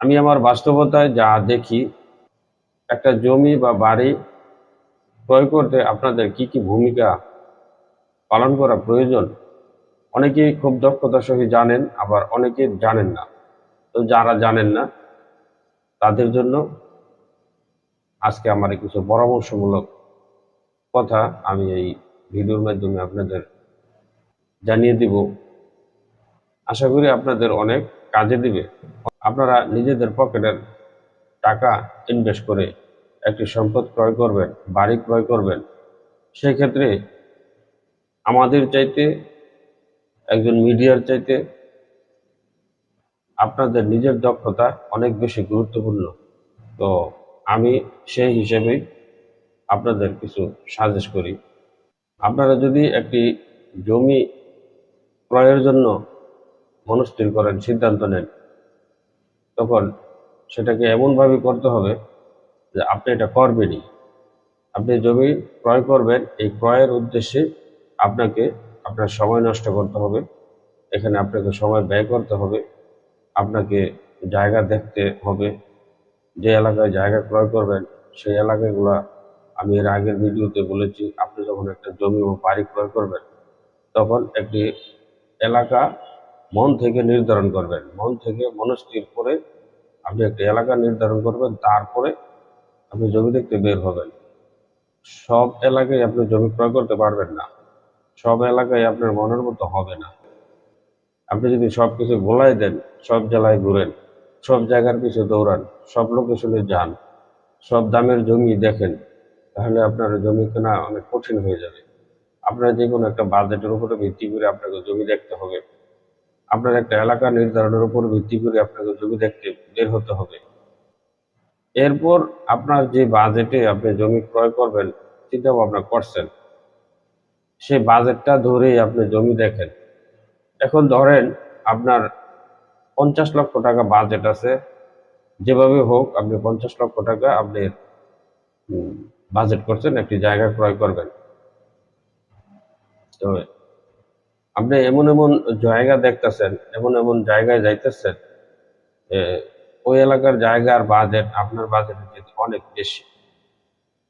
আমি আমার বাস্তবতায় যা দেখি, একটা জমি বা বাড়ি ক্রয় করতে আপনাদের কি কি ভূমিকা পালন করা প্রয়োজন? অনেকেই খুব দক্ষতার সহিত জানেন, আবার অনেকে জানেন না। তো যারা জানেন না, তাদের জন্য আজকে আমার কিছু পরামর্শমূলক কথা আমি এই ভিডিওর মাধ্যমে আপনাদের জানিয়ে দিব। আশা করি আপনাদের অনেক কাজে দিবে। আপনারা নিজেদের পকেটের টাকা ইনভেস্ট করে একটি সম্পদ ক্রয় করবেন, বাড়ি ক্রয় করবেন, সেক্ষেত্রে আমাদের চাইতে, একজন মিডিয়ার চাইতে আপনাদের নিজের দক্ষতা অনেক বেশি গুরুত্বপূর্ণ। তো আমি সেই হিসেবেই আপনাদের কিছু সাজেস্ট করি। আপনারা যদি একটি জমি ক্রয়ের জন্য মনস্থির করেন, সিদ্ধান্ত নেন তখন সেটাকে এমনভাবে করতে হবে যে আপনি এটা করবেনই। আপনি জমি ক্রয় করবেন, এই ক্রয়ের উদ্দেশ্যে আপনাকে আপনার সময় নষ্ট করতে হবে, এখানে আপনাকে সময় ব্যয় করতে হবে, আপনাকে জায়গা দেখতে হবে, যে এলাকায় জায়গা ক্রয় করবেন, সেই এলাকাগুলো আমি এর আগের ভিডিওতে বলেছি, আপনি যখন একটা জমি ও বাড়ি ক্রয় করবেন, তখন একটি এলাকা মন থেকে নির্ধারণ করবেন। মন থেকে মনস্থির করে আপনি একটি এলাকা নির্ধারণ করবেন, তারপরে আপনি জমি দেখতে বের হবেন। সব এলাকায় আপনি জমি ক্রয় করতে পারবেন না। সব এলাকায় আপনার মনের মতো হবে না। আপনি যদি সব কিছু গোলাই দেন, সব জেলায় ঘুরেন, সব জায়গার পিছু দৌড়ান, সব লোকেশনে যান, সব দামের জমি দেখেন, তাহলে আপনার জমি কেনা অনেক কঠিন হয়ে যাবে। আপনার যে কোনো একটা বাজেটের উপরে ভিত্তি করে আপনাকে জমি দেখতে হবে। আপনার একটা এলাকা নির্ধারণের উপর ভিত্তি করে আপনাকে জমি দেখতে বের হতে হবে। এরপর আপনার যে বাজেটে আপনি জমি ক্রয় করবেন, চিন্তা ভাবনা করছেন। সেই বাজেটটা ধরেই আপনি জমি দেখেন। এখন ধরেন আপনার পঞ্চাশ লক্ষ টাকা বাজেট আছে। যেভাবে হোক আপনি পঞ্চাশ লক্ষ টাকা আপনি বাজেট করছেন, একটি জায়গা ক্রয় করবেন। তো আপনি এমন এমন জায়গা দেখতেছেন, এমন এমন জায়গায় যাইতেছেন ওই এলাকার জায়গার বাজেট আপনার বাজেটের চেয়ে অনেক বেশি।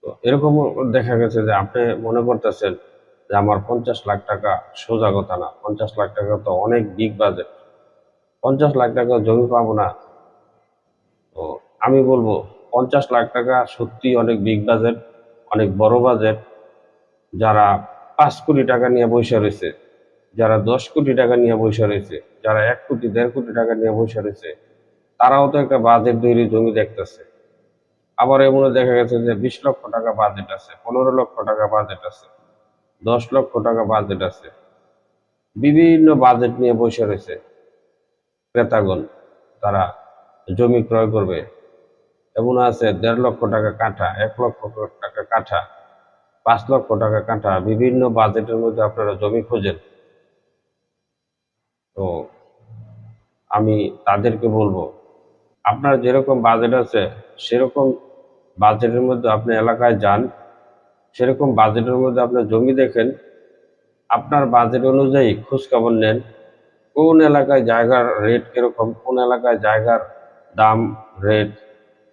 তো এরকম দেখা গেছে যে আপনি মনে করতেছেন যে আমার পঞ্চাশ লাখ টাকা সোজা কথা না, পঞ্চাশ লাখ টাকা তো অনেক বিগ বাজেট পঞ্চাশ লাখ টাকা জমি পাবো না। তো আমি বলব, পঞ্চাশ লাখ টাকা সত্যি অনেক বিগ বাজেট অনেক বড় বাজেট যারা পাঁচ কোটি টাকা নিয়ে বসে রয়েছে। যারা দশ কোটি টাকা নিয়ে বসে রয়েছে, যারা এক কোটি, দেড় কোটি টাকা নিয়ে বসে রয়েছে, তারাও তো একটা বাজেট তৈরি জমি দেখতেছে। আবার এমন দেখা গেছে যে বিশ লক্ষ টাকা বাজেট আছে, পনেরো লক্ষ টাকা বাজেট আছে, দশ লক্ষ টাকা বাজেট আছে। বিভিন্ন বাজেট নিয়ে বসে রয়েছে ক্রেতাগণ, তারা জমি ক্রয় করবে। এমন আছে দেড় লক্ষ টাকা কাঠা, এক লক্ষ টাকা কাঠা, পাঁচ লক্ষ টাকা কাঠা, বিভিন্ন বাজেটের মধ্যে আপনারা জমি খোঁজেন। তো আমি তাদেরকে বলব, আপনার যেরকম বাজেট আছে, সেরকম বাজেটের মধ্যে আপনি এলাকায় যান, সেরকম বাজেটের মধ্যে আপনার জমি দেখেন, আপনার বাজেট অনুযায়ী খোঁজখবর নেন, কোন এলাকায় জায়গার রেট কীরকম, কোন এলাকায় জায়গার দাম রেট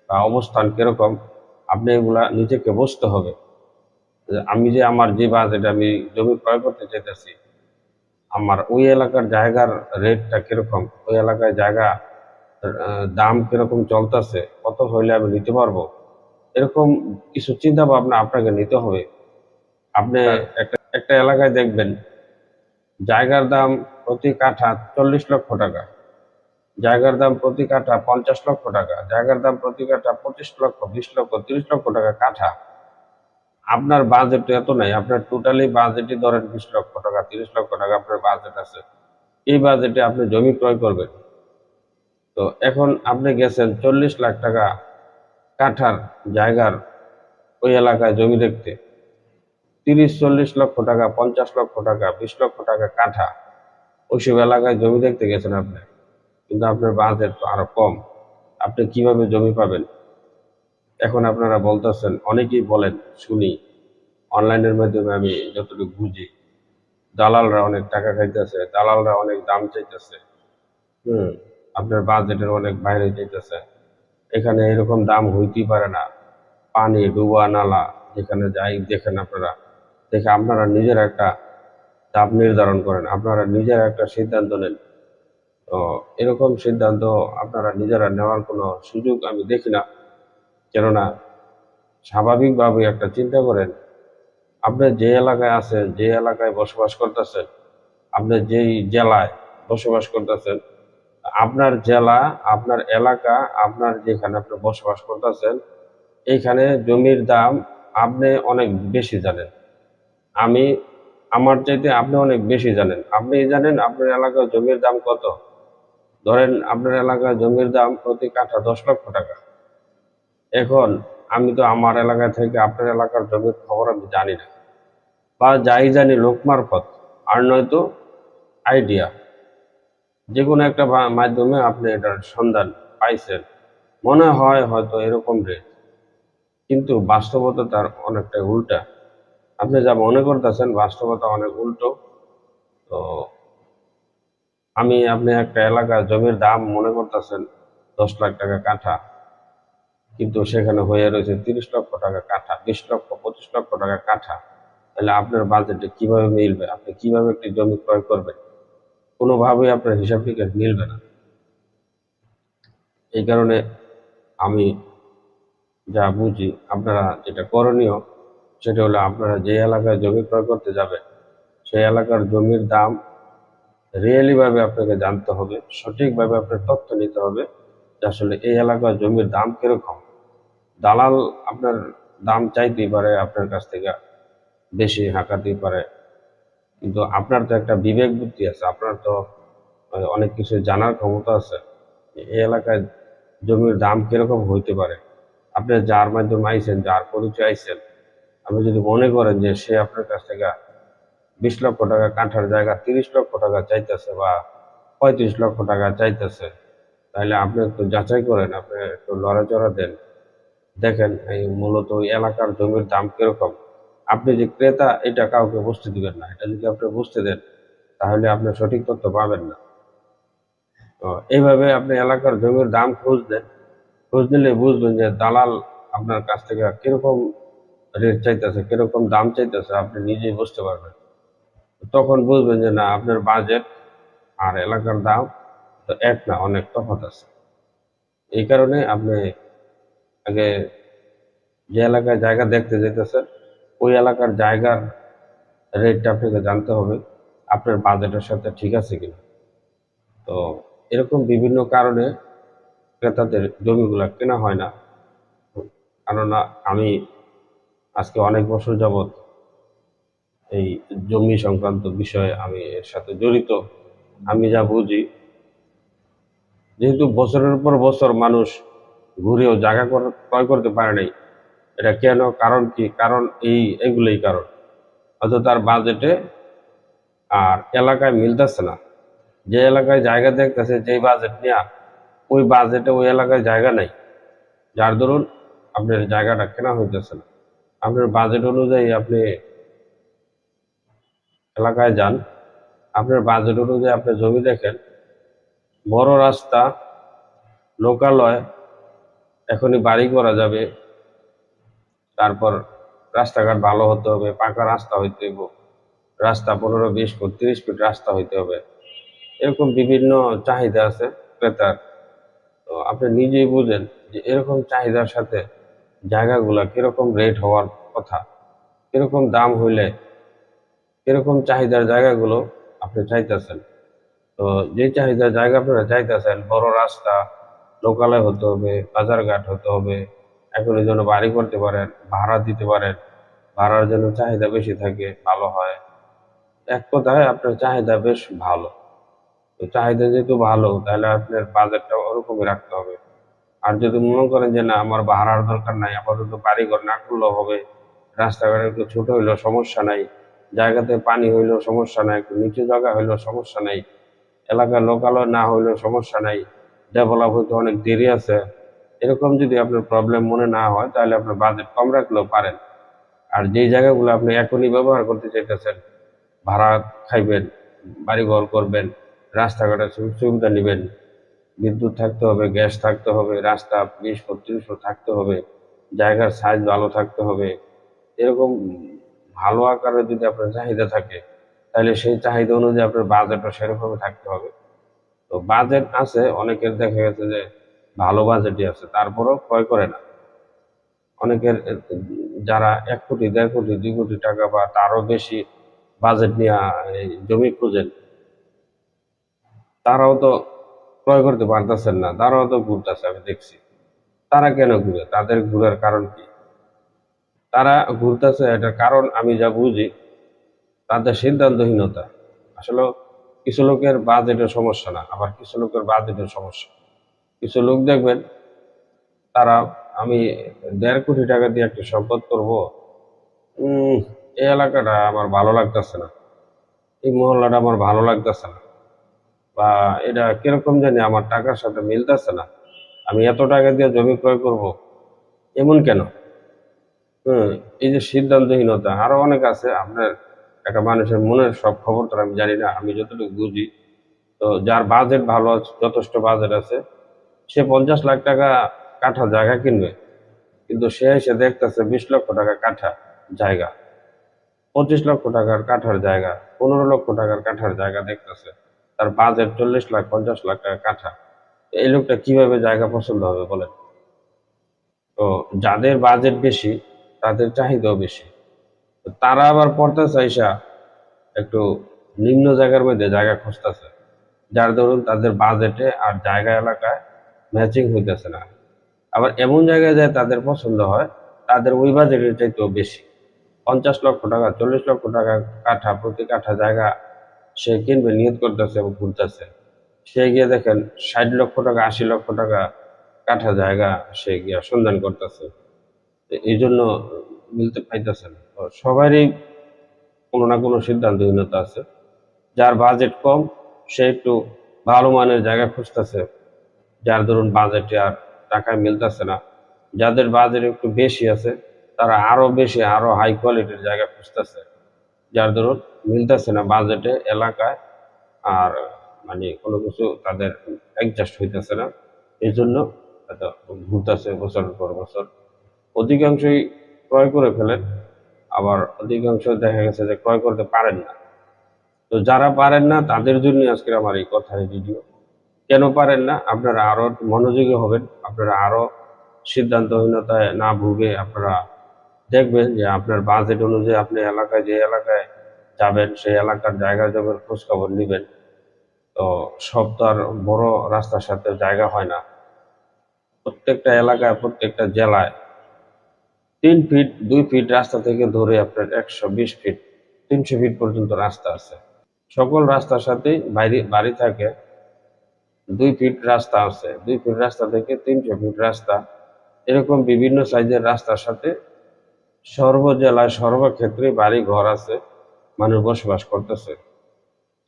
বা অবস্থান কীরকম, আপনি এগুলা নিজেকে বুঝতে হবে। আমি যে আমার যে বাজেট আমি জমি ক্রয় করতে চাইতেছি আমার ওই এলাকার জায়গার রেটটা কীরকম? ওই এলাকায় জায়গা দাম কীরকম চলতেছে? কত হইলে আমি নিতে পারব? এরকম কিছু চিন্তা ভাবনা আপনাকে নিতে হবে। আপনি একটা একটা এলাকায় দেখবেন জায়গার দাম প্রতি কাঠা চল্লিশ লক্ষ টাকা। জায়গার দাম প্রতি কাঠা পঞ্চাশ লক্ষ টাকা। জায়গার দাম প্রতি কাঠা পঁচিশ লক্ষ বিশ লক্ষ তিরিশ লক্ষ টাকা কাঠা। আপনার বাজেট এত নাই, আপনার টোটালি বাজেটই ধরেন বিশ লক্ষ টাকা, তিরিশ লক্ষ টাকা আপনার বাজেট আছে। এই বাজেটে আপনি জমি ক্রয় করবেন। তো এখন আপনি গেছেন চল্লিশ লাখ টাকা কাঠার জায়গার ওই এলাকায় জমি দেখতে। তিরিশ, চল্লিশ লক্ষ টাকা, পঞ্চাশ লক্ষ টাকা, বিশ লক্ষ টাকা কাঠা, ওইসব এলাকায় জমি দেখতে গেছেন আপনি। কিন্তু আপনার বাজেট তো আরও কম। আপনি কীভাবে জমি পাবেন? এখন আপনারা বলতেছেন, অনেকেই বলেন, শুনি, অনলাইনের মাধ্যমে আমি যতটুকু বুঝি, দালালরা অনেক টাকা খাইতেছে, দালালরা অনেক দাম চাইতেছে, হুম, আপনার বাজেটের অনেক বাইরে যেতেছে এখানে এরকম দাম হইতেই পারে না। পানি, ডুবা, নালা, যেখানে যাই দেখেন আপনারা। দেখে আপনারা নিজের একটা চাপ নির্ধারণ করেন, আপনারা নিজের একটা সিদ্ধান্ত নেন। তো এরকম সিদ্ধান্ত আপনারা নিজেরা নেওয়ার কোনো সুযোগ আমি দেখি না। কেননা স্বাভাবিকভাবে একটা চিন্তা করেন, আপনি যে এলাকায় আছেন, যে এলাকায় বসবাস করতেছেন, আপনি যেই জেলায় বসবাস করতেছেন, আপনার জেলা, আপনার এলাকা, আপনার যেখানে আপনি বসবাস করতেছেন এইখানে জমির দাম আপনি অনেক বেশি জানেন। আমি, আমার চাইতে আপনি অনেক বেশি জানেন। আপনি জানেন আপনার এলাকার জমির দাম কত? ধরেন আপনার এলাকার জমির দাম প্রতি কাঠা দশ লক্ষ টাকা। এখন আমি তো আমার এলাকা থেকে আপনার এলাকার জমির খবর আমি জানি না। বা যাই জানি লোক মারফত, আর নয়তো আইডিয়া যে কোনো একটা মাধ্যমে আপনি এটার সন্ধান পাইছেন। মনে হয় হয়তো এরকম রেট কিন্তু বাস্তবতা তার অনেকটা উল্টা। আপনি যা মনে করতেছেন বাস্তবতা অনেক উল্টো। তো আমি, আপনি একটা এলাকার জমির দাম মনে করতেছেন দশ লাখ টাকা কাঠা। কিন্তু সেখানে হয়ে রয়েছে তিরিশ লক্ষ টাকা কাঠা, বিশ লক্ষ, পঁচিশ লক্ষ টাকা কাঠা। তাহলে আপনার বাজেটে কীভাবে মিলবে? আপনি কীভাবে একটি জমি ক্রয় করবেন? কোনোভাবেই আপনার হিসাব নিকাশ মিলবে না। এই কারণে আমি যা বুঝি, আপনারা যেটা করণীয়, সেটা হলো আপনারা যে এলাকায় জমি ক্রয় করতে যাবেন, সেই এলাকার জমির দাম রিয়েলিভাবে আপনাকে জানতে হবে, সঠিকভাবে আপনার তথ্য নিতে হবে যে আসলে এই এলাকার জমির দাম কীরকম। দালাল আপনার দাম চাইতেই পারে, আপনার কাছ থেকে বেশি হাঁকাতেই পারে। কিন্তু আপনার তো একটা বিবেক বুদ্ধি আছে, আপনার তো অনেক কিছু জানার ক্ষমতা আছে। এই এলাকায় জমির দাম কীরকম হইতে পারে? আপনি যার মাধ্যমে আইছেন, যার পরিচয় আইছেন, আপনি যদি মনে করেন যে সে আপনার কাছ থেকে বিশ লক্ষ টাকা কাঠার জায়গা, তিরিশ লক্ষ টাকা চাইতেছে বা পঁয়ত্রিশ লক্ষ টাকা চাইতেছে, তাহলে আপনি একটু যাচাই করেন, আপনি একটু লড়াচড়া দেন। দেখেন এই মূলত ওই এলাকার জমির দাম কীরকম? আপনি যে ক্রেতা, এটা কাউকে বুঝতে দিবেন না। এটা যদি আপনি বুঝতে দেন, তাহলে আপনি সঠিক তথ্য পাবেন না। তো এইভাবে আপনি এলাকার জমির দাম খোঁজ দেন। খোঁজ দিলে বুঝবেন যে দালাল আপনার কাছ থেকে কীরকম রেট চাইতেছে, কীরকম দাম চাইতেছে, আপনি নিজেই বুঝতে পারবেন। তখন বুঝবেন যে না, আপনার বাজেট আর এলাকার দাম তো এক না, অনেক তফাৎ আছে। এই কারণে আপনি আগে যে এলাকায় জায়গা দেখতে যেতেছেন ওই এলাকার জায়গার রেটটা আপনাকে জানতে হবে, আপনার বাজেটের সাথে ঠিক আছে কিনা। তো এরকম বিভিন্ন কারণে ক্রেতাদের জমিগুলো কেনা হয় না। কেননা আমি আজকে অনেক বছর যাবৎ এই জমি সংক্রান্ত বিষয়ে আমি এর সাথে জড়িত। আমি যা বুঝি, যেহেতু বছরের পর বছর মানুষ ঘুরেও জায়গা কর- ক্রয় করতে পারে নাই। এটা কেন? কারণ কি? কারণ এই, এগুলোই কারণ। হয়তো তার বাজেটে আর এলাকায় মিলতেছে না। যে এলাকায় জায়গা দেখতেছে, যেই বাজেট নেওয়া ওই বাজেটে ওই এলাকায় জায়গা নাই। যার দরুন আপনার জায়গাটা কেনা হইতেছে না। আপনার বাজেট অনুযায়ী আপনি এলাকায় যান। আপনার বাজেট অনুযায়ী আপনি জমি দেখেন। বড় রাস্তা, লোকালয় এখনই বাড়ি করা যাবে। তারপর রাস্তাঘাট ভালো হতে হবে, পাকা রাস্তা হইতে হবে রাস্তা পনেরো, বিশ ফুট তিরিশ ফুট রাস্তা হইতে হবে। এরকম বিভিন্ন চাহিদা আছে ক্রেতার। তো আপনি নিজেই বুঝেন যে এরকম চাহিদার সাথে জায়গাগুলো কীরকম রেট হওয়ার কথা। কীরকম দাম হইলে কীরকম চাহিদার জায়গাগুলো আপনি চাইতেছেন। তো যে চাহিদার জায়গা আপনারা চাইতেছেন, বড় রাস্তা লোকালয় হতে হবে, বাজারঘাট হতে হবে। এখনই যেন বাড়ি করতে পারেন, ভাড়া দিতে পারেন। ভাড়ার জন্য চাহিদা বেশি থাকে, ভালো হয়। এক কথায় আপনার চাহিদা বেশ ভালো। তো চাহিদা যেহেতু ভালো, তাহলে আপনার বাজেটটা ওরকমই রাখতে হবে। আর যদি মনে করেন যে না, আমার ভাড়ার দরকার নাই, আপাতত বাড়িঘর না করলেও হবে, রাস্তাঘাট একটু ছোট হইলেও সমস্যা নাই, জায়গাতে পানি হইলেও সমস্যা নাই, একটু নিচু জায়গা হইলেও সমস্যা নাই, এলাকার লোকালয় না হইলেও সমস্যা নাই ডেভেলপ হইতে অনেক দেরি আছে। এরকম যদি আপনার প্রবলেম মনে না হয়, তাহলে আপনার বাজেট কম রাখলেও পারেন। আর যেই জায়গাগুলো আপনি এখনই ব্যবহার করতে চাইতেছেন, ভাড়া খাইবেন বাড়িঘর করবেন রাস্তাঘাটের সুযোগ সুবিধা নেবেন, বিদ্যুৎ থাকতে হবে, গ্যাস থাকতে হবে, রাস্তা বিশ পঁচিশ থাকতে হবে, জায়গার সাইজ ভালো থাকতে হবে, এরকম ভালো আকারে যদি আপনার চাহিদা থাকে, তাহলে সেই চাহিদা অনুযায়ী আপনার বাজেটও সেরকমই থাকতে হবে। তো বাজেট আছে, অনেকের দেখা গেছে যে ভালো বাজেটই আছে, তারপরেও ক্রয় করে না। অনেকের যারা এক কোটি, দেড় কোটি, দুই কোটি টাকা বা তারও বেশি বাজেট নিয়ে জমি খুঁজেন, তারাও তো ক্রয় করতে পারতেছেন না, তারাও তো ঘুরতেছে, আমি দেখছি। তারা কেন ঘুরে? তাদের ঘুরার কারণ কি? তারা ঘুরতেছে, এটার কারণ আমি যা বুঝি, তাদের সিদ্ধান্তহীনতা। আসলে কিছু লোকের বাজেটের সমস্যা না, আবার কিছু লোকের বাজেটের সমস্যা। কিছু লোক দেখবেন, তারা, আমি দেড় কোটি টাকা দিয়ে একটা সম্পদ করব এই এলাকাটা আমার ভালো লাগতেছে না। এই মহল্লাটা আমার ভালো লাগতেছে না। বা এটা কীরকম জানি আমার টাকার সাথে মিলতেছে না। আমি এত টাকা দিয়ে জমি ক্রয় করব, এমন কেন? হুম, এই যে সিদ্ধান্তহীনতা, আরও অনেক আছে। আপনার একটা মানুষের মনের সব খবর তো আমি জানি না, আমি যতটুকু বুঝি। তো যার বাজেট ভালো আছে, যথেষ্ট বাজেট আছে, সে পঞ্চাশ লাখ টাকা কাঠা জায়গা কিনবে। কিন্তু সে এসে দেখতেছে বিশ লক্ষ টাকা কাঠা জায়গা, পঁচিশ লক্ষ টাকার কাঠার জায়গা, পনেরো লক্ষ টাকার কাঠার জায়গা দেখতেছে। তার বাজেট চল্লিশ লাখ, পঞ্চাশ লাখ টাকা কাঠা। এই লোকটা কীভাবে জায়গা পছন্দ হবে বলেন? তো যাদের বাজেট বেশি, তাদের চাহিদাও বেশি। তারা আবার পড়তেছে চাইসা একটু নিম্ন জায়গার মধ্যে জায়গা খুঁজতেছে। যার ধরুন তাদের বাজেটে আর জায়গা এলাকায় ম্যাচিং হইতেছে না। আবার এমন জায়গায় যায় তাদের পছন্দ হয়, তাদের ওই বাজেটের চাইতেও বেশি। পঞ্চাশ লক্ষ টাকা, চল্লিশ লক্ষ টাকা কাঠা, প্রতি কাঠা জায়গা সে কিনবে, নিয়ত করতেছে এবং ঘুরতেছে সে গিয়ে দেখেন ষাট লক্ষ টাকা, আশি লক্ষ টাকা কাঠা জায়গা সে গিয়া সন্ধান করতেছে। এই জন্য মিলতে পাইতেছে না। সবারই কোনো না কোনো সিদ্ধান্তহীনতা আছে। যার বাজেট কম, সে একটু ভালো মানের জায়গা খুঁজতেছে। যার ধরুন বাজেটে আর টাকায় মিলতেছে না। যাদের বাজেট একটু বেশি আছে, তারা আরও বেশি, আরও হাই কোয়ালিটির জায়গা খুঁজতেছে। যার ধরুন মিলতেছে না বাজেটে এলাকায়, আর মানে কোনো কিছু তাদের অ্যাডজাস্ট হইতেছে না। এই জন্য ঘুরতেছে বছরের পর বছর। অধিকাংশই ক্রয় করে ফেলেন। আবার অধিকাংশ দেখা গেছে যে ক্রয় করতে পারেন না। তো যারা পারেন না, তাদের জন্য আজকের আমার এই কথার ভিডিও। কেন পারেন না? আপনারা আরও মনোযোগী হবেন। আপনারা আরও সিদ্ধান্তহীনতায় না ভুগে আপনারা দেখবেন যে আপনার বাজেট অনুযায়ী আপনি এলাকায় যে এলাকায় যাবেন, সেই এলাকার জায়গা জমির খোঁজখবর নেবেন। তো সব তো আর বড় রাস্তার সাথে জায়গা হয় না। প্রত্যেকটা এলাকায়, প্রত্যেকটা জেলায় তিন ফিট দুই ফিট রাস্তা থেকে ধরে আপনার একশো বিশ ফিট তিনশো ফিট পর্যন্ত রাস্তা আছে। সকল রাস্তার সাথে বাইরে বাড়ি থাকে, দুই ফিট রাস্তা আছে। দুই ফিট রাস্তা থেকে তিনশো ফিট রাস্তা। এরকম বিভিন্ন সাইজের রাস্তার সাথে সর্ব জেলায় সর্বক্ষেত্রে বাড়ি, ঘর আছে, মানুষ বসবাস করতেছে।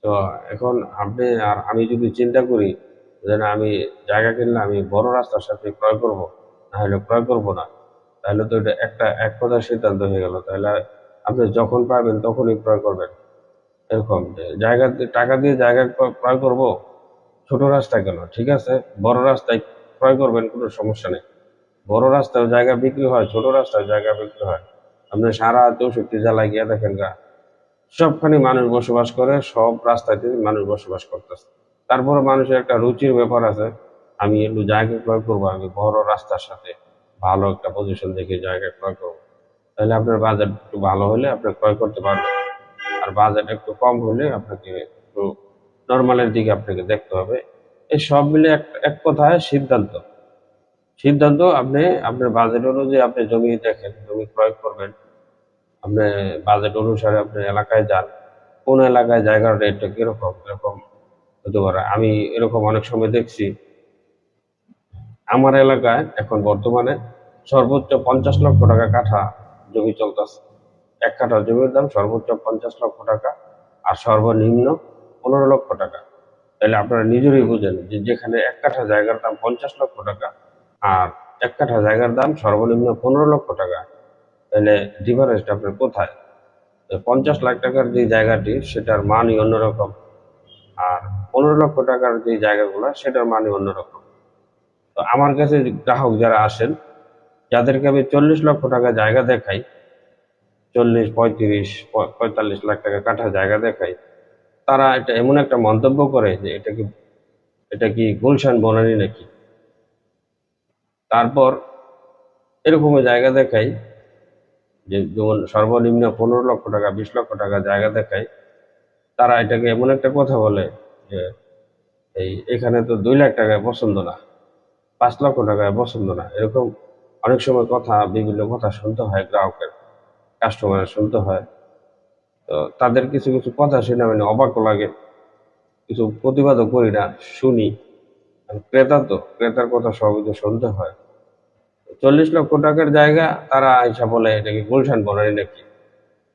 তো এখন আপনি আর আমি যদি চিন্তা করি যে আমি জায়গা কিনলে আমি বড় রাস্তার সাথে ক্রয় করব, না হলে ক্রয় করব না তাহলে তো এটা একটা, এক কথার সিদ্ধান্ত হয়ে গেল। তাহলে আপনি যখন পাবেন তখনই ক্রয় করবেন। এরকম জায়গা টাকা দিয়ে জায়গা ক্রয় করব, ছোট রাস্তা কেন? ঠিক আছে? বড় রাস্তায় ক্রয় করবেন, কোনো সমস্যা নেই। বড় রাস্তায় জায়গা বিক্রি হয়, ছোট রাস্তায় জায়গা বিক্রি হয়। আপনি সারা চৌষট্টি জেলায় গিয়ে দেখেন গা, সবখানে মানুষ বসবাস করে, সব রাস্তাতে মানুষ বসবাস করতেছে। তারপরে মানুষের একটা রুচির ব্যাপার আছে, আমি একটু জায়গা ক্রয় করব, আমি বড় রাস্তার সাথে। ভালো একটা পজিশন দেখে জায়গা ক্রয় করব। তাহলে আপনার বাজেট একটু ভালো হলে আপনি ক্রয় করতে পারবেন। আর বাজেট একটু কম হলে আপনাকে একটু নর্মালের দিকে আপনাকে দেখতে হবে। এই সব মিলে এক এক কথায় সিদ্ধান্ত। সিদ্ধান্ত, আপনি, আপনার বাজেট অনুযায়ী আপনি জমি দেখেন, জমি ক্রয় করবেন। আপনি বাজেট অনুসারে আপনি এলাকায় যান। কোন এলাকায় জায়গার রেটটা কীরকম? এরকম হতে পারে। আমি এরকম অনেক সময় দেখছি। আমার এলাকায় এখন বর্তমানে সর্বোচ্চ পঞ্চাশ লক্ষ টাকা কাঠা জমি চলতেছে। এক কাঠা জমির দাম সর্বোচ্চ পঞ্চাশ লক্ষ টাকা আর সর্বনিম্ন পনেরো লক্ষ টাকা। তাহলে আপনারা নিজেরই বুঝেন যে যেখানে এক কাঠা জায়গার দাম পঞ্চাশ লক্ষ টাকা আর এক কাঠা জায়গার দাম সর্বনিম্ন পনেরো লক্ষ টাকা, তাহলে ডিফারেন্সটা আপনার কোথায়? পঞ্চাশ লাখ টাকার যে জায়গাটি, সেটার মানই অন্যরকম। আর পনেরো লক্ষ টাকার যে জায়গাগুলো, সেটার মানে অন্যরকম। তো আমার কাছে গ্রাহক যারা আসেন, যাদেরকে আমি চল্লিশ লক্ষ টাকা জায়গা দেখাই, চল্লিশ, পঁয়ত্রিশ পঁয়তাল্লিশ লাখ টাকা কাঠা জায়গা দেখাই, তারা এটা এমন একটা মন্তব্য করে যে এটা কি এটা কি গুলশান বনানি নাকি? তারপর এরকম জায়গা দেখাই, যে যেমন সর্বনিম্ন পনেরো লক্ষ টাকা, বিশ লক্ষ টাকা জায়গা দেখায় তারা এটাকে এমন একটা কথা বলে যে, এই এখানে তো দুই লাখ টাকায় পছন্দ না। পাঁচ লক্ষ টাকায় পছন্দ না। এরকম অনেক সময় কথা, বিভিন্ন কথা শুনতে হয় গ্রাহকের কাস্টমারের শুনতে হয়। তো তাদের কিছু কিছু কথা শুনে মানে অবাকও লাগে। কিছু প্রতিবাদও করি না, শুনি। ক্রেতা তো, ক্রেতার কথা সবই তো শুনতে হয়। চল্লিশ লক্ষ টাকার জায়গা, তারা আইসা বলে এটাকে গুলশান বনানি নাকি?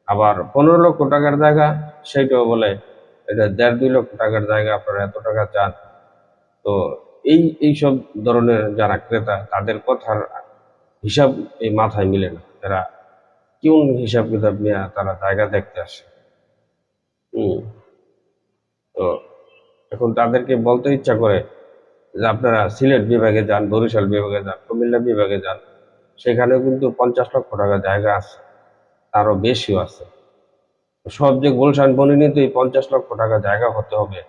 আবার পনেরো লক্ষ টাকার জায়গা, সেইটাও বলে, এটা দেড় দুই লক্ষ টাকার জায়গা, আপনারা এত টাকা চান। তো এই, এইসব ধরনের যারা ক্রেতা, তাদের কথার হিসাব এই মাথায় মিলে না। তারা কোন হিসাব কিতাব নিয়ে তারা জায়গা দেখতে আসে। হম। তো এখন তাদেরকে বলতে ইচ্ছা করে যে আপনারা সিলেট বিভাগে যান, বরিশাল বিভাগে যান, কুমিল্লা বিভাগে যান, সেখানেও কিন্তু পঞ্চাশ লক্ষ টাকা জায়গা আছে। তারও বেশিও আছে। সব যে গুলশান বনিনিতে পঞ্চাশ লক্ষ টাকা জায়গা হতে হবে।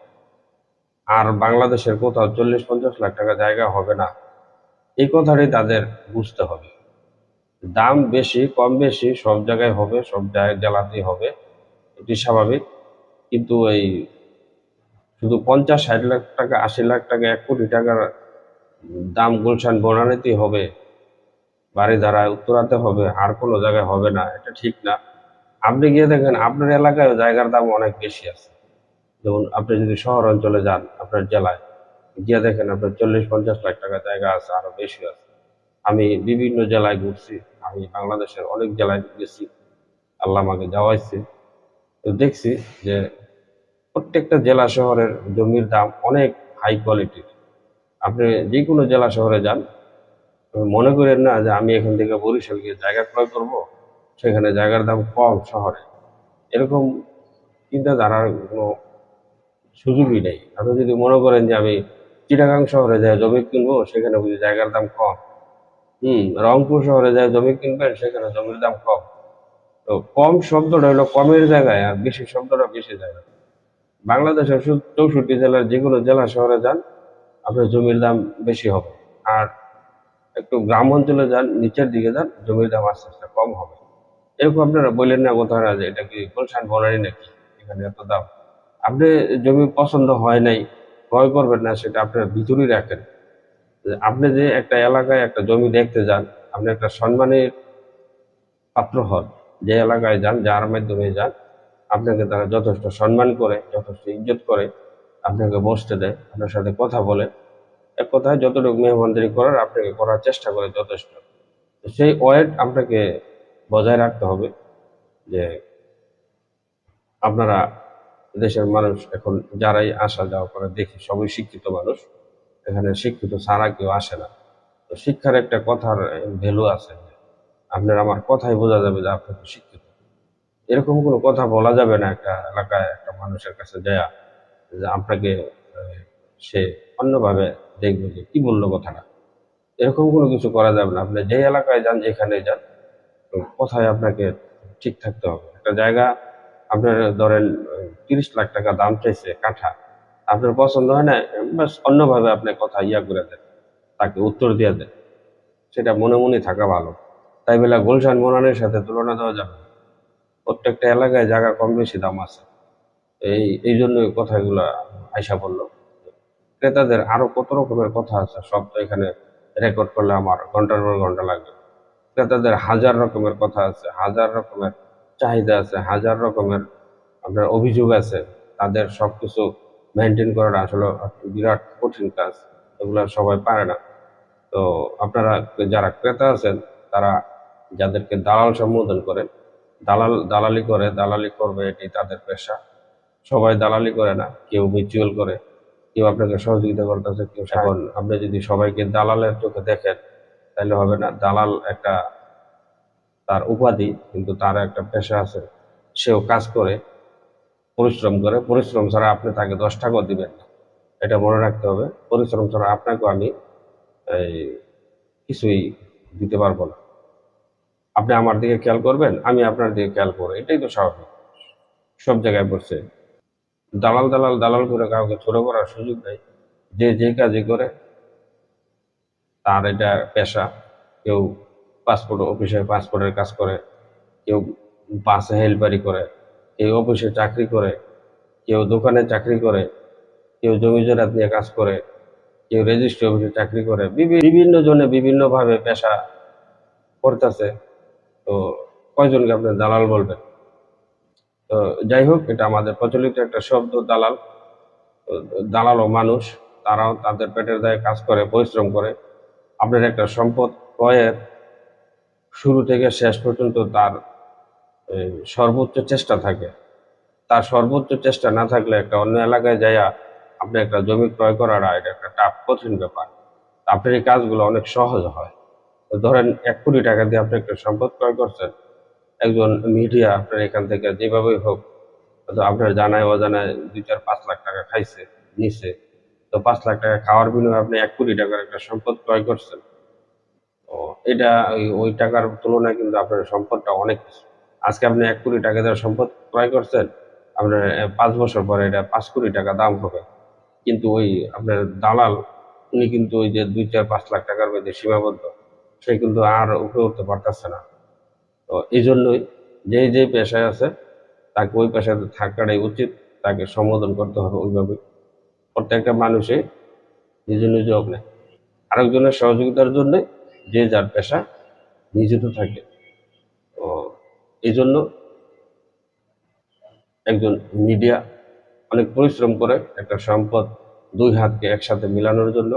আর বাংলাদেশের কোথাও চল্লিশ, পঞ্চাশ লাখ টাকা জায়গা হবে না। এই কথাটাই তাদের বুঝতে হবে। দাম বেশি, কম বেশি, সব জায়গায় হবে, সব জায়গায় জেলাতেই হবে, এটি স্বাভাবিক। কিন্তু এই শুধু পঞ্চাশ, ষাট লাখ টাকা, আশি লাখ টাকা, এক কোটি টাকার দাম গুলশান বনানিতেই হবে বাড়ি ধারায় উত্তরাতে হবে, আর কোনো জায়গায় হবে না, এটা ঠিক না। আপনি গিয়ে দেখেন, আপনার এলাকায় জায়গার দাম অনেক বেশি আছে। যেমন আপনি যদি শহর অঞ্চলে যান আপনার জেলায়, গিয়ে দেখেন আপনার চল্লিশ পঞ্চাশ লাখ টাকা জায়গা আছে, আরও বেশি আছে। আমি বিভিন্ন জেলায় ঘুরছি, আমি বাংলাদেশের অনেক জেলায় গেছি, আল্লাহ আমাকে যাওয়াইছে। তো দেখছি যে প্রত্যেকটা জেলা শহরের জমির দাম অনেক হাই কোয়ালিটির আপনি যে কোনো জেলা শহরে যান, মনে করেন না যে আমি এখান থেকে বরিশাল গিয়ে জায়গা ক্রয় করব, সেখানে জায়গার দাম কম শহরে। এরকম চিন্তাধারার কোনো সুযোগই নেই। আপনি যদি মনে করেন যে আমি চিটাগাং শহরে যাই জমি কিনবো, সেখানে বুঝি জায়গার দাম কম। হুম, রংপুর শহরে যাই জমি কিনবেন, সেখানে জমির দাম কম। তো কম শব্দটা হলো কমের জায়গায় আর বেশি শব্দটা বেশি জায়গায়। বাংলাদেশের চৌষট্টি জেলার যে কোনো জেলা শহরে যান, আপনার জমির দাম বেশি হবে। আর একটু গ্রাম অঞ্চলে যান, নিচের দিকে যান, জমির দাম আস্তে আস্তে কম হবে। এরকম আপনারা বললেন না কোথাও না যে এটা কি গুলশান বনানি নাকি? এখানে এত দাম। আপনি জমি পছন্দ হয় নাই ক্রয় করবেন না, সেটা আপনার ভিতরেই রাখেন। আপনি যে একটা এলাকায় একটা জমি দেখতে যান, আপনি একটা সম্মানের পাত্র হন, যে এলাকায় যান, যার মাধ্যমে যান, আপনাকে তারা যথেষ্ট সম্মান করে, যথেষ্ট ইজ্জত করে, আপনাকে বসতে দেয়, আপনার সাথে কথা বলে। এক কথায় যতটুকু মেহমানদারি করার, আপনাকে করার চেষ্টা করে যথেষ্ট। সেই ওয়েট আপনাকে বজায় রাখতে হবে যে আপনারা দেশের মানুষ এখন যারাই আসা যাওয়া করে, দেখি সবই শিক্ষিত মানুষ। এখানে শিক্ষিত ছাড়া কেউ আসে না। তো শিক্ষার একটা কথার ভ্যালু আছে। আপনার আমার কথাই বোঝা যাবে যে আপনি শিক্ষিত। এরকম কোনো কথা বলা যাবে না একটা এলাকায় একটা মানুষের কাছে যায়া, যে আপনাকে সে অন্যভাবে দেখবে যে কি বলল কথাটা। এরকম কোনো কিছু করা যাবে না। আপনি যে এলাকায় যান যেখানে যান কথায় আপনাকে ঠিক থাকতে হবে। একটা জায়গা আপনার ধরেন, তিরিশ লাখ টাকা দাম চাইছে কাঠা আপনার পছন্দ হয় না বাস অন্যভাবে আপনি কথা ইয়া করে দেন, তাকে উত্তর দিয়ে দেন। সেটা মনে মনে থাকা ভালো। তাই বলে গুলশান মোনানের সাথে তুলনা দেওয়া যাবে প্রত্যেকটা এলাকায় জায়গা কম বেশি দাম আছে। এই এই জন্য কথাগুলো আয়সা বলল ক্রেতাদের আরও কত রকমের কথা আছে, সব তো এখানে রেকর্ড করলে আমার ঘণ্টার পর ঘণ্টা লাগবে। ক্রেতাদের হাজার রকমের কথা আছে, হাজার রকমের চাহিদা আছে হাজার রকমের আপনার অভিযোগ আছে তাদের সবকিছু মেনটেন করাটা আসলে বিরাট কঠিন কাজ এগুলো সবাই পারে না। তো আপনারা যারা ক্রেতা আছেন তারা যাদেরকে দালাল সম্বোধন করেন দালাল দালালি করে দালালি করবে এটি তাদের পেশা। সবাই দালালি করে না কেউ মিউচুয়াল করে কেউ আপনাকে সহযোগিতা করতেছে কেউ এখন আপনি যদি সবাইকে দালালের চোখে দেখেন তাহলে হবে না দালাল একটা তার উপাধি, কিন্তু তার একটা পেশা আছে, সেও কাজ করে, পরিশ্রম করে। পরিশ্রম ছাড়া আপনি তাকে দশ টাকাও দিবেন না। এটা মনে রাখতে হবে। পরিশ্রম ছাড়া আপনাকেও আমি এই কিছুই দিতে পারব না। আপনি আমার দিকে খেয়াল করবেন, আমি আপনার দিকে খেয়াল করব এটাই তো স্বাভাবিক। সব জায়গায় বসছে দালাল দালাল দালাল করে কাউকে ছোট করার সুযোগ নেই। যে যে কাজই করে, তার এটা পেশা। কেউ পাসপোর্ট অফিসে পাসপোর্টের কাজ করে, কেউ বাসে হেল্পারি করে, কেউ অফিসে চাকরি করে, কেউ দোকানে চাকরি করে, কেউ জমি জরাত নিয়ে কাজ করে, কেউ রেজিস্ট্রি অফিসে চাকরি করে, বিভি- বিভিন্ন জনে বিভিন্নভাবে পেশা করতেছে। তো কয়জনকে আপনি দালাল বলবেন? তো যাই হোক, এটা আমাদের প্রচলিত একটা শব্দ, দালাল। দালালও মানুষ, তারাও তাদের পেটের দায়ে কাজ করে, পরিশ্রম করে। আপনার একটা সম্পদ, ক্রয়ের শুরু থেকে শেষ পর্যন্ত তার সর্বোচ্চ চেষ্টা থাকে। তার সর্বোচ্চ চেষ্টা না থাকলে একটা অন্য এলাকায় যাইয়া আপনি একটা জমি ক্রয় করাটা এটা একটা টাফ, কঠিন ব্যাপার। আপনার এই কাজগুলো অনেক সহজ হয়। ধরেন এক কোটি টাকা দিয়ে আপনি একটা সম্পদ ক্রয় করছেন। একজন মিডিয়া আপনার এখান থেকে যেভাবেই হোক আপনার জানায় অজানায় দুই চার পাঁচ লাখ টাকা খাইছে, নিছে। তো পাঁচ লাখ টাকা খাওয়ার বিনিময়ে আপনি এক কোটি টাকার একটা সম্পদ ক্রয় করছেন। তো এটা ওই টাকার তুলনায় কিন্তু আপনার সম্পদটা অনেক আজকে আপনি এক কোটি টাকা দিয়ে সম্পদ ক্রয় করছেন, আপনার পাঁচ বছর পরে এটা পাঁচ কোটি টাকা দাম হবে। কিন্তু ওই আপনার দালাল, উনি কিন্তু ওই যে দুই চার পাঁচ লাখ টাকার মধ্যে সীমাবদ্ধ, সে কিন্তু আর উপরে উঠতে পারতেছে না। তো এই জন্যই যে যে পেশায় আছে, তাকে ওই পেশায় থাকাটাই উচিত, তাকে সম্বোধন করতে হবে ওইভাবে। প্রত্যেকটা মানুষই নিজের নিজ নেয় আরেকজনের সহযোগিতার জন্য যে যার পেশা নিয়োজিত থাকে। তো এই জন্য একজন মিডিয়া অনেক পরিশ্রম করে একটা সম্পদ দুই হাতকে একসাথে মিলানোর জন্য।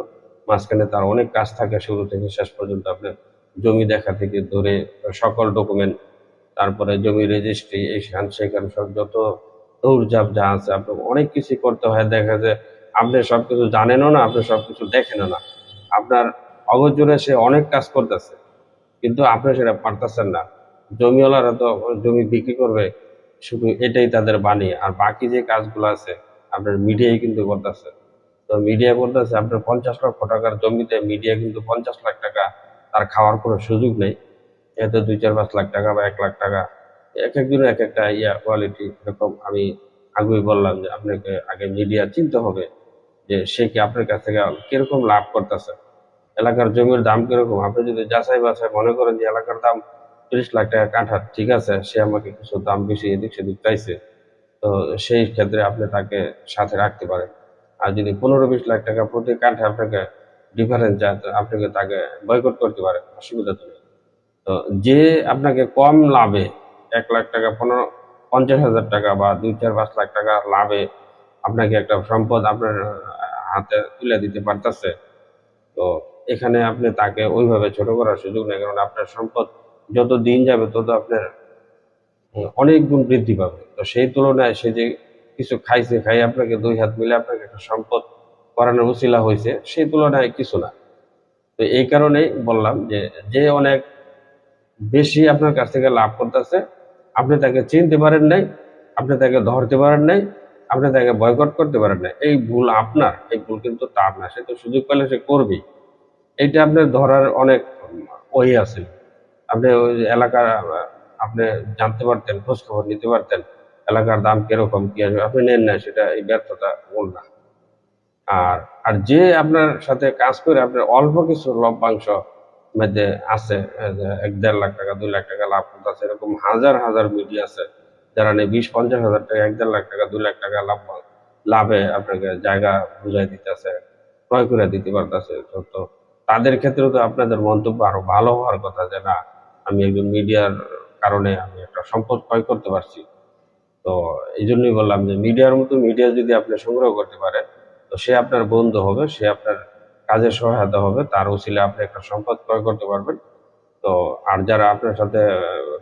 মাঝখানে তার অনেক কাজ থাকে, শুরু থেকে শেষ পর্যন্ত আপনার জমি দেখা থেকে ধরে সকল ডকুমেন্ট তারপরে জমি রেজিস্ট্রি এইখান সেখান সব যত দৌড়ঝাপ যা আছে আপনার অনেক কিছু করতে হয়। দেখা যায়, আপনি সবকিছু জানেনও না, আপনি সবকিছু দেখেনও না। আপনার অগোচরে সে অনেক কাজ করতেছে। কিন্তু আপনি সেটা পারতেছেন না। জমিওয়ালারা তো জমি বিক্রি করবে, শুধু এটাই তাদের বাণী। আর বাকি যে কাজগুলো আছে, আপনার মিডিয়াই কিন্তু করতেছে। তো মিডিয়া করতেছে, আপনার পঞ্চাশ লক্ষ টাকার জমিতে মিডিয়া কিন্তু পঞ্চাশ লাখ টাকা তার খাওয়ার কোনো সুযোগ নেই। এতে দুই চার পাঁচ লাখ টাকা বা এক লাখ টাকা, এক একজনের এক একটা ইয়া কোয়ালিটি এরকম আমি আগেই বললাম যে আপনাকে আগে মিডিয়া চিনতে হবে যে সে কি আপনার কাছ থেকে কীরকম লাভ করতেছে। এলাকার জমির দাম কীরকম? আপনি যদি যাচাই বাছাই মনে করেন যে এলাকার দাম তিরিশ লাখ টাকা কাঠা ঠিক আছে, সে আমাকে কিছু দাম বেশি এদিক সেদিক চাইছে, তো সেই ক্ষেত্রে আপনি তাকে সাথে রাখতে পারেন। আর যদি পনেরো বিশ লাখ টাকা প্রতি কাঠে আপনাকে ডিফারেন্স যায় আপনাকে তাকে বয়কট করতে পারে, অসুবিধা তো নেই। তো যে আপনাকে কম লাভে এক লাখ টাকা, পনেরো, পঞ্চাশ হাজার টাকা বা দুই, চার, পাঁচ লাখ টাকা লাভে আপনাকে একটা সম্পদ আপনার হাতে তুলে দিতে পারতেছে, তো এখানে আপনি তাকে ওইভাবে ছোট করার সুযোগ নেই, কারণ আপনার সম্পদ যত দিন যাবে তত আপনার অনেক গুণ বৃদ্ধি পাবে। তো সেই তুলনায় সে যে কিছু খাইছে খাই আপনাকে দুই হাত মিলে আপনাকে একটা সম্পদ করানোর উচিলা হয়েছে সেই তুলনায় কিছু না। তো এই কারণেই বললাম যে যে অনেক বেশি আপনার কাছ থেকে লাভ করতেছে, আপনি তাকে চিনতে পারেন নাই, আপনি তাকে ধরতে পারেন নাই, আপনি তাকে বয়কট করতে পারেন না এই ভুল আপনার, এই ভুল কিন্তু তার না সে তো সুযোগ পেলে সে করবেই। এইটা আপনার ধরার অনেক ওই আছে। আপনি ওই এলাকার, আপনি জানতে পারতেন খোঁজ খবর নিতে পারতেন, এলাকার দাম কীরকম, কি আসবে, আপনি নেন না, সেটা এই ব্যর্থতা মূল না। আর আর যে আপনার সাথে কাজ করে আপনার অল্প কিছু লভ্যাংশ মধ্যে আছে, এক দেড় লাখ টাকা, দুই লাখ টাকা লাভ করতেছে এরকম হাজার হাজার মিডিয়া আছে, যারা নেই বিশ, পঞ্চাশ হাজার টাকা, এক দেড় লাখ টাকা, দুই লাখ টাকা লাভ, লাভে আপনাকে জায়গা বুঝাই দিতেছে ক্রয় করে দিতে পারতেছে তো তাদের ক্ষেত্রেও তো আপনাদের মন্তব্য আরও ভালো হওয়ার কথা যে না, আমি একজন মিডিয়ার কারণে আমি একটা সম্পদ ক্রয় করতে পারছি। তো এই জন্যই বললাম যে মিডিয়ার মতো মিডিয়া যদি আপনি সংগ্রহ করতে পারেন, তো সে আপনার বন্ধু হবে, সে আপনার কাজে সহায়তা হবে, তার উচিলে আপনি একটা সম্পদ ক্রয় করতে পারবেন। তো আর যারা আপনার সাথে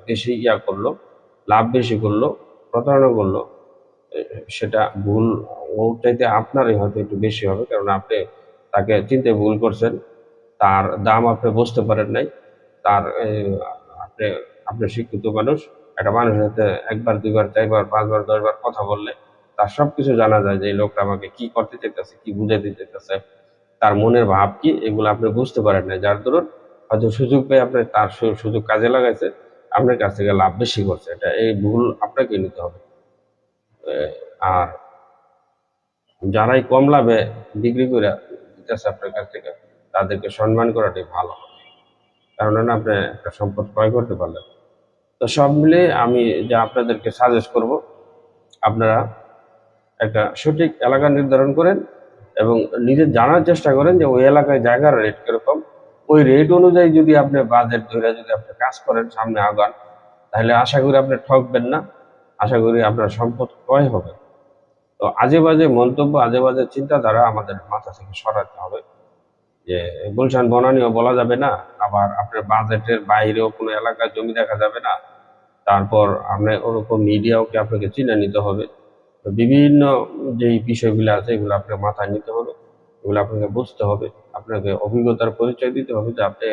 বেশি ইয়া করল, লাভ বেশি করল, প্রতারণা করল সেটা ভুল, ওটাইতে আপনারই হয়তো একটু বেশি হবে, কারণ আপনি তাকে চিনতে ভুল করছেন। তার দাম আপনি বুঝতে পারেন নাই। তার আপনি আপনি শিক্ষিত মানুষ, একটা মানুষের সাথে একবার, দুইবার, চারবার, পাঁচবার, দশবার কথা বললে তার সবকিছু জানা যায় যে এই লোকটা আমাকে কি করতে চাইতেছে, কি বুঝাইতে চাইতেছে। তার মনের ভাব কি, এগুলো আপনি বুঝতে পারেন না যার দরুন হয়তো সুযোগ পেয়ে আপনি তার সুযোগ কাজে লাগাইছে, আপনার কাছ থেকে লাভ বেশি করছে। এটা এই ভুল আপনাকে নিতে হবে। আর যারাই কম লাভে বিক্রি করে দিতেছে আপনার কাছ থেকে তাদেরকে সম্মান করাটাই ভালো। কারণ আপনি একটা সম্পদ ক্রয় করতে পারলেন। তো সব মিলে আমি যা আপনাদেরকে সাজেস্ট করব, আপনারা একটা সঠিক এলাকা নির্ধারণ করেন এবং নিজে জানার চেষ্টা করেন যে ওই এলাকায় জায়গার রেট কীরকম। ওই রেট অনুযায়ী যদি আপনি বাজেট ধরে যদি আপনি কাজ করেন, সামনে আগান, তাহলে আশা করি আপনি ঠকবেন না। আশা করি আপনার সম্পদ ক্রয় হবে। তো আজে বাজে মন্তব্য, আজে বাজে চিন্তাধারা আমাদের মাথা থেকে সরাতে হবে। যে গুলশান বনানীও বলা যাবে না, আবার আপনার বাজেটের বাইরেও কোনো এলাকায় জমি দেখা যাবে না, তারপর আপনি ওরকম মিডিয়াওকে আপনাকে চিনে নিতে হবে। তো বিভিন্ন যেই বিষয়গুলো আছে, এগুলো আপনাকে মাথায় নিতে হবে, এগুলো আপনাকে বুঝতে হবে, আপনাকে অভিজ্ঞতার পরিচয় দিতে হবে যে আপনি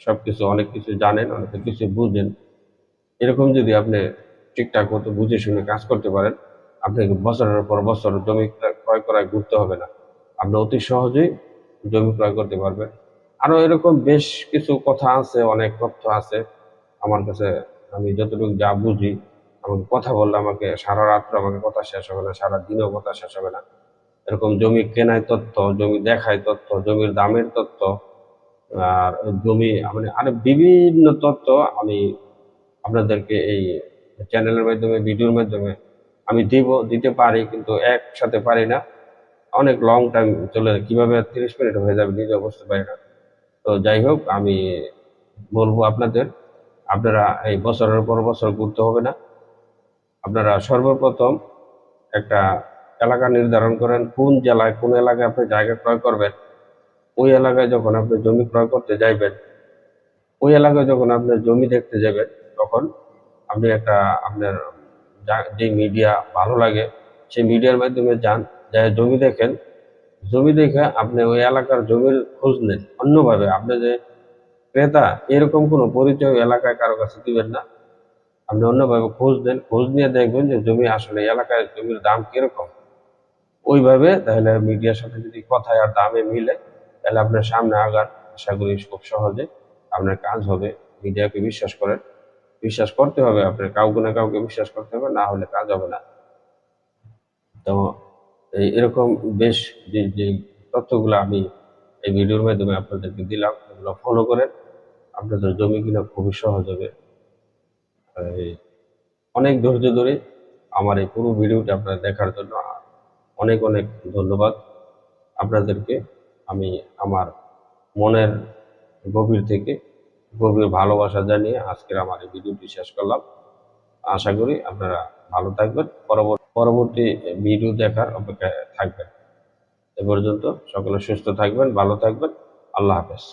সবকিছু অনেক কিছু জানেন, অনেক কিছু বুঝেন। এরকম যদি আপনি ঠিকঠাক মতো বুঝে শুনে কাজ করতে পারেন, আপনাকে বছরের পর বছর জমি ক্রয় করায় ঘুরতে হবে না। আপনি অতি সহজেই জমি ক্রয় করতে পারবেন আরও এরকম বেশ কিছু কথা আছে, অনেক তথ্য আছে। আমার কাছে আমি যতটুকু যা বুঝি আমাকে কথা বললে আমাকে সারা রাত্র আমাকে কথা শেষ হবে না, সারা দিনও কথা শেষ হবে না। এরকম জমি কেনায় তথ্য, জমি দেখায় তথ্য, জমির দামের তথ্য, আর জমি মানে আরও বিভিন্ন তথ্য আমি আপনাদেরকে এই চ্যানেলের মাধ্যমে ভিডিওর মাধ্যমে আমি দিব, দিতে পারি, কিন্তু একসাথে পারি না। অনেক লং টাইম চলে, কীভাবে তিরিশ মিনিট হয়ে যাবে নিজেও বুঝতে পারি না। তো যাই হোক, আমি বলব আপনাদের, আপনারা এই বছরের পর বছর ঘুরতে হবে না। আপনারা সর্বপ্রথম একটা এলাকা নির্ধারণ করেন, কোন জেলায়, কোন এলাকায় আপনি জায়গা ক্রয় করবেন। ওই এলাকায় যখন আপনি জমি ক্রয় করতে যাইবেন, ওই এলাকায় যখন আপনি জমি দেখতে যাবেন, তখন আপনি একটা আপনার যা- যে মিডিয়া ভালো লাগে, সেই মিডিয়ার মাধ্যমে যান। যাই জমি দেখেন, জমি দেখে আপনি ওই এলাকার জমির খোঁজ নেন। অন্যভাবে আপনি যে ক্রেতা, এরকম কোনো পরিচয় এলাকায় কারও কাছে দিবেন না। আপনি অন্যভাবে খোঁজ দেন খোঁজ নিয়ে দেখবেন যে জমি আসলে এলাকায় জমির দাম কীরকম। ওইভাবে তাহলে মিডিয়ার সাথে যদি কথায় আর দামে মিলে, তাহলে আপনার সামনে আগান। আশা করি খুব সহজে আপনার কাজ হবে। মিডিয়াকে বিশ্বাস করেন। বিশ্বাস করতে হবে, আপনার কাউকে না কাউকে বিশ্বাস করতে হবে, না হলে কাজ হবে না। তো এই এরকম বেশ যে যে তথ্যগুলো আমি এই ভিডিওর মাধ্যমে আপনাদেরকে দিলাম, এগুলো ফলো করেন। আপনাদের জমি কিনা খুবই সহজ হবে। অনেক ধৈর্য ধরে আমার এই পুরো ভিডিওটা আপনারা দেখার জন্য অনেক অনেক ধন্যবাদ। আপনাদেরকে আমি আমার মনের গভীর থেকে গভীর ভালোবাসা জানিয়ে আজকের আমার এই ভিডিওটি শেষ করলাম। আশা করি আপনারা ভালো থাকবেন। পরবর্তী পরবর্তী ভিডিও দেখার অপেক্ষায় থাকবেন। এ পর্যন্ত সকলে সুস্থ থাকবেন ভালো থাকবেন। আল্লাহ হাফেজ।